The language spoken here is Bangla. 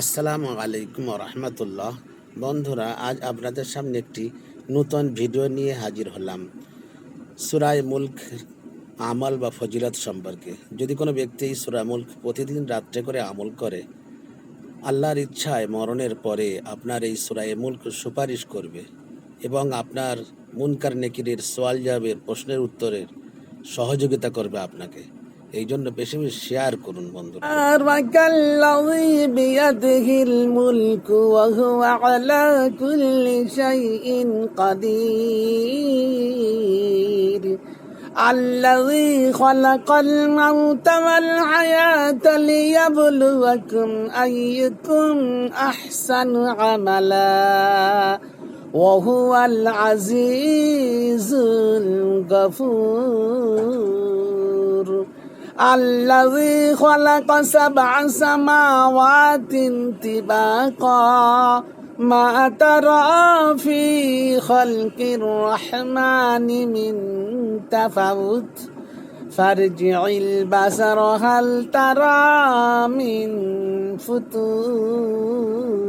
আসসালামু আলাইকুম রহমতুল্লাহ। বন্ধুরা, আজ আপনাদের সামনে একটি নতুন ভিডিও নিয়ে হাজির হলাম। সুরায় মুল্ক আমল বা ফজিলত সম্পর্কে। যদি কোনো ব্যক্তি এই সুরা মুল্ক প্রতিদিন রাত্রে করে আমল করে, আল্লাহর ইচ্ছায় মরণের পরে আপনার এই সুরায় মুল্ক সুপারিশ করবে এবং আপনার মুনকার নেকিরের সোয়াল জাবের প্রশ্নের উত্তরের সহযোগিতা করবে আপনাকে। এই জন্য বেশি বেশি শেয়ার করুন বন্ধুরা تبارك الذي بيده الملك وهو على كل شيء قدير الذي خلق الموت والحياة ليبلوكم أيكم أحسن عملا وهو العزيز الغفور الذي خلق سبع سماوات طباقا ما ترى في خلق الرحمن من تفوت. فارجع البصر هل ترى من فتور